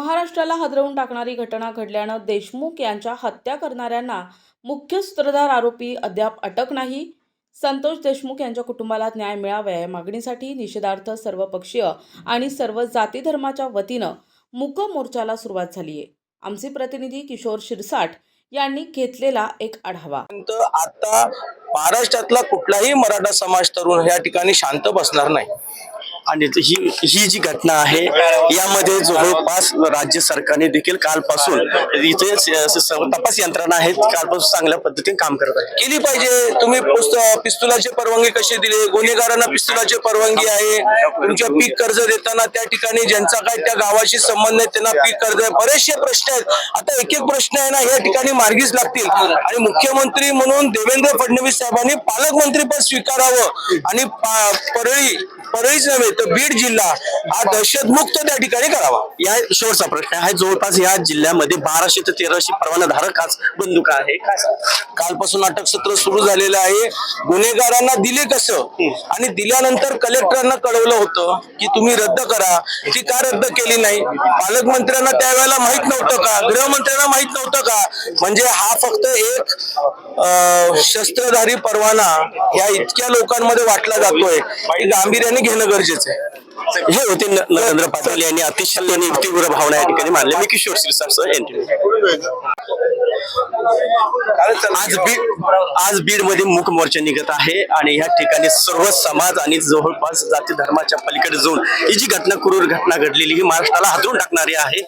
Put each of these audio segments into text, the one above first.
महाराष्ट्राला हादरवून टाकणारी घटना घडल्यानं देशमुख यांच्या हत्या करणाऱ्यांना मुख्य सूत्रधार आरोपी अद्याप अटक नाही. संतोष देशमुख यांच्या कुटुंबाला न्याय मिळावा या मागणीसाठी निषेधार्थ सर्वपक्षीय आणि सर्व जाती धर्माच्या वतीनं मुक मोर्चाला सुरुवात झाली आहे. आमचे प्रतिनिधी किशोर शिरसाट यांनी घेतलेला एक आढावा. आता महाराष्ट्रातला कुठलाही मराठा समाज तरुण या ठिकाणी शांत बसणार नाही. आणि ही ही जी घटना आहे यामध्ये जवळपास राज्य सरकारने देखील कालपासून इथे तपास यंत्रणा आहेत कालपासून चांगल्या पद्धतीने काम करत आहे केली पाहिजे. तुम्ही पिस्तुलाची परवानगी कशी दिली? गुन्हेगारांना पिस्तुलाची परवानगी आहे. तुमच्या पीक कर्ज देताना त्या ठिकाणी ज्यांचा काय त्या गावाशी संबंध आहे त्यांना पीक कर्ज आहे. बरेचसे प्रश्न आहेत. आता एक एक प्रश्न आहे ना या ठिकाणी मार्गीच लागतील. आणि मुख्यमंत्री म्हणून देवेंद्र फडणवीस साहेबांनी पालकमंत्रीपद स्वीकारावं आणि परळी परळीच नव्हे तर बीड जिल्हा हा दहशतमुक्त त्या ठिकाणी करावा. या शेवटचा प्रश्न आहे. जवळपास या जिल्ह्यामध्ये बाराशे ते तेराशे परवानाधारक आज बंदुका आहे. कालपासून अटक सत्र सुरू झालेलं आहे. गुन्हेगारांना दिले कसं? आणि दिल्यानंतर कलेक्टरांना कळवलं होतं की तुम्ही रद्द करा. ती का रद्द केली नाही? पालकमंत्र्यांना त्यावेळेला माहीत नव्हतं का? गृहमंत्र्यांना माहीत नव्हतं का? म्हणजे हा फक्त एक शस्त्रधारी परवाना या इतक्या लोकांमध्ये वाटला जातोय. गांभीर्याने गांभीर्याने घेणं गरजेचं आहे. हे होते नरेंद्र पाटील यांनी अतिशय तीव्र भावना या ठिकाणी मानल्या मी किशोर शिरसाट एनटीव्ही आज बीड आज बीडमध्ये मुक मोर्चा निघत आहे आणि या ठिकाणी सर्व समाज आणि जवळपास जाती धर्माच्या पलीकडे जाऊन ही जी घटना क्रूर घटना घडलेली ही महाराष्ट्राला हादरून टाकणारी आहे.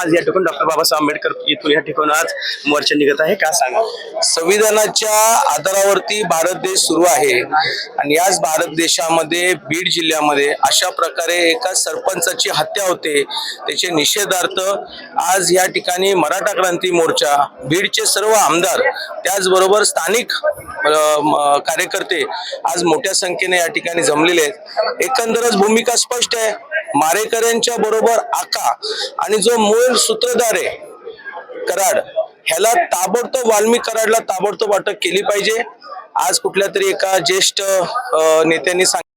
आज या ठिकाणी डॉक्टर बाबासाहेब आंबेडकर येथून या ठिकाणी आज मोर्चा निघत आहे. का सांगा संविधानाच्या आधारावरती भारत देश सुरू आहे आणि याच भारत देशामध्ये बीड जिल्ह्यामध्ये अशा प्रकारे एका सरपंचाची हत्या होते. त्याचे निषेधार्थ आज या ठिकाणी मराठा क्रांती मोर्चा बीडचे सर्व आमदार त्याचबरोबर स्थानिक कार्यकर्ते आज मोठ्या संख्येने या ठिकाणी जमलेले आहेत. एकंदरच भूमिका स्पष्ट आहे. मारेकऱ्यांच्या बरोबर आका आणि जो मूळ सूत्रधार आहे कराड ह्याला ताबडतोब वाल्मिक कराडला ताबडतोब अटक केली पाहिजे. आज कुठल्या तरी एका ज्येष्ठ नेत्यांनी सांग